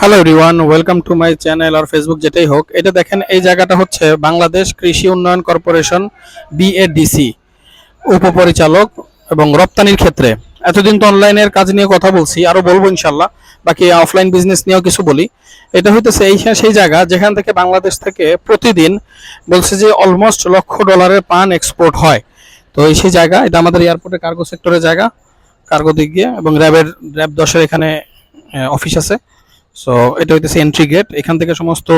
Hello everyone welcome to my channel R Facebook যেটাই হোক। এটা দেখেন, এই জায়গাটা হচ্ছে বাংলাদেশ কৃষি উন্নয়ন কর্পোরেশন বিএডিসি উপপরিচালক এবং রপ্তানির ক্ষেত্রে। এতদিন তো অনলাইনের কাজ নিয়ে কথা বলছি আরও বলব ইনশাল্লাহ বাকি অফলাইন বিজনেস নিয়েও কিছু বলি। এটা হইতেছে এই সেই জায়গা যেখান থেকে বাংলাদেশ থেকে প্রতিদিন বলছে যে অলমোস্ট লক্ষ ডলারের পান এক্সপোর্ট হয়। তো এই সেই জায়গা, এটা আমাদের এয়ারপোর্টে কার্গো সেক্টরের জায়গা। কার্গো দিক দিয়ে এবং র্যাবের র্যাব দশের এখানে অফিস আছে। সো এটা হইতেছে এন্ট্রি গেট এখান থেকে সমস্ত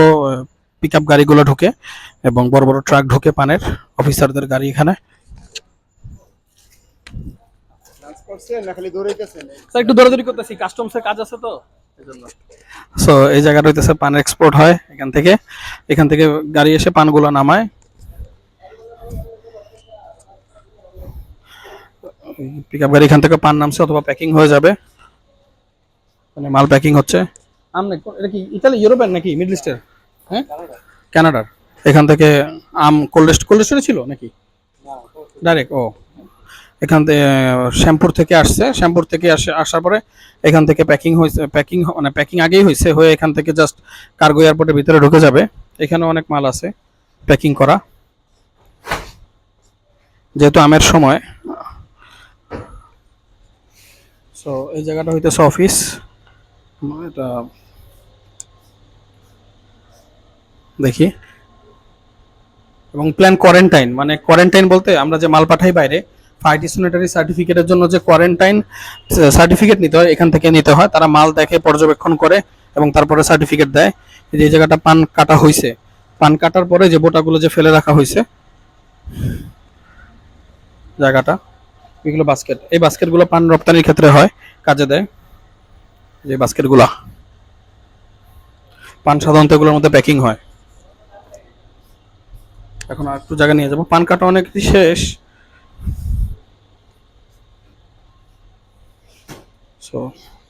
পিক আপ গাড়িগুলো ঢুকে এবং বড় বড় ট্রাক ঢুকে পানের অফিসারদের গাড়ি এখানে। একটু দৌড়াদৌড়ি করতেছি। কাস্টমসের কাজ আছে তো? সো এই জায়গাটা হইতেছে পান এক্সপোর্ট হয় এখান থেকে। এখান থেকে গাড়ি এসে পানগুলো নামায়। পিক আপ গাড়ি এখান থেকে পান নামছে অথবা প্যাকিং হয়ে যাবে। মানে মাল প্যাকিং হচ্ছে। আম এটা কি ইতালি ইউরোপের নাকি মিডল ইস্টের? হ্যাঁ? কানাডার। এখান থেকে আম কোল্ড কোল্ড স্টোরে ছিল নাকি? ডাইরেক্ট ও। এখান থেকে শ্যামপুর থেকে আসছে। শ্যামপুর থেকে আসে আসার পরে এখান থেকে প্যাকিং হয়েছে প্যাকিং মানে প্যাকিং আগেই হয়েছে হয়ে এখান থেকে জাস্ট কার্গো এয়ারপোর্টের ভিতরে ঢুকে যাবে। এখানে অনেক মাল আছে প্যাকিং করা। যেহেতু আমের সময়। সো এই জায়গাটা হইতেছে অফিস এটা দেখি। এবং প্ল্যান কোয়ারেন্টাইন মানে কোয়ারেন্টাইন বলতে আমরা যে মাল পাঠাই বাইরে ফাইটিসোনেটারি সার্টিফিকেটের জন্য যে কোয়ারেন্টাইন সার্টিফিকেট নিতে হয়, এখান থেকে নিতে হয়। তারা মাল দেখে, পর্যবেক্ষণ করে এবং তারপরে সার্টিফিকেট দেয়। যে জায়গাটা পান কাটা হয়েছে পান কাটার পরে যে বোটাগুলো যে ফেলে রাখা হয়েছে জায়গাটা, এগুলো বাস্কেট এই বাস্কেটগুলো পান রপ্তানির ক্ষেত্রে হয়, কাজে দেয়। যে বাস্কেটগুলা। পান সাধারণত এগুলোর মধ্যে প্যাকিং হয়। এখন আর একটু জায়গা নিয়ে যাব। পান কাটা অনেক শেষ। সো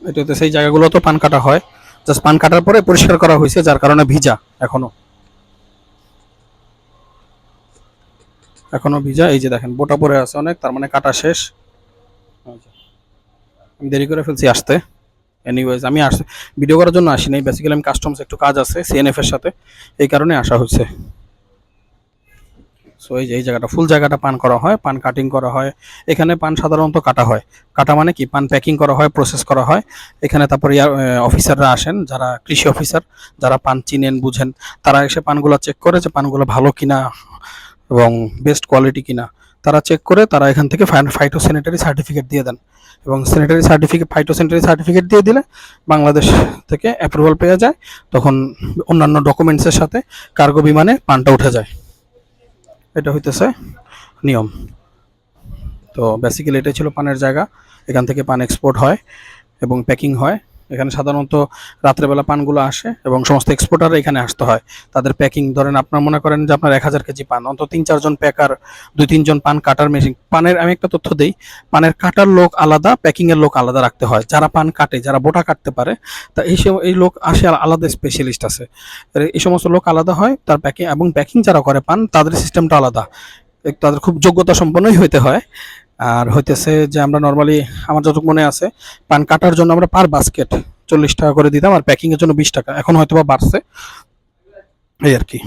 এটাতে সেই জায়গাগুলো তো পান কাটা হয়। জাস্ট পান কাটার পরে পরিষ্কার করা হয়েছে, যার কারণে ভিজা এখনও। এখনও ভিজা, এই যে দেখেন, বোটা পরে আছে অনেক, তার মানে কাটা শেষ। আমি দেরি করে ফেলছি আসতে। এনিওয়েজ আমি আস ভিডিও করার জন্য আসি নাই বেসিক্যালি আমি কাস্টমস একটু কাজ আছে সিএনএফ এর সাথে। এই কারণে আসা হচ্ছে। সো এই যে, এই জায়গাটা ফুল জায়গাটা পান করা হয়, পান কাটিং করা হয়। এখানে পান সাধারণত কাটা হয়। কাটা মানে কি? পান প্যাকিং করা হয় প্রসেস করা হয়। এখানে তারপরে অফিসাররা আসেন, যারা কৃষি অফিসার যারা পান চিনেন, বুঝেন, তারা এসে পানগুলো চেক করে যে পানগুলো ভালো কিনা এবং বেস্ট কোয়ালিটি কিনা। তারা চেক করে তারা এখান থেকে ফাইটো স্যানিটারি সার্টিফিকেট দিয়ে দেন। এবং sanitary certificate phyto sanitary certificate দিয়ে দিলে বাংলাদেশ থেকে অ্যাপ্রুভাল পেয়ে যায়, তখন অন্যান্য ডকুমেন্টসের সাথে কার্গো বিমানে পানটা উঠে যায়। এটা হইতেছে নিয়ম। তো বেসিক্যালি এটাই ছিল পানের জায়গা। এখান থেকে পান এক্সপোর্ট হয় এবং প্যাকিং হয়। এখানে সাধারণত রাত্রেবেলা পানগুলো আসে এবং সমস্ত এক্সপোর্টার এখানে আসতে হয়। তাদের প্যাকিং ধরেন আপনার মনে করেন যে আপনার এক হাজার কেজি পান, অন্তত তিন, চারজন প্যাকার দুই, তিনজন পান কাটার মেশিন পানের, আমি একটা তথ্য দিই, পানের কাটার লোক আলাদা প্যাকিং এর লোক আলাদা রাখতে হয়। যারা পান কাটে, যারা বোটা কাটতে পারে, তা এই এই লোক আসে আলাদা স্পেশালিস্ট আছে। এই সমস্ত লোক আলাদা হয়, তার প্যাকিং এবং প্যাকিং যারা করে পান, তাদের সিস্টেমটা আলাদা। তাদের খুব যোগ্যতা সম্পন্নই হইতে হয়। আর হইতেছে যে আমরা নর্মালি আমার যতটুকু মনে আছে, পান কাটার জন্য আমরা পার বাস্কেট চল্লিশ টাকা করে দিতাম আর প্যাকিংয়ের জন্য বিশ টাকা। এখন হয়তো বা বাড়ছে। এই আর কি।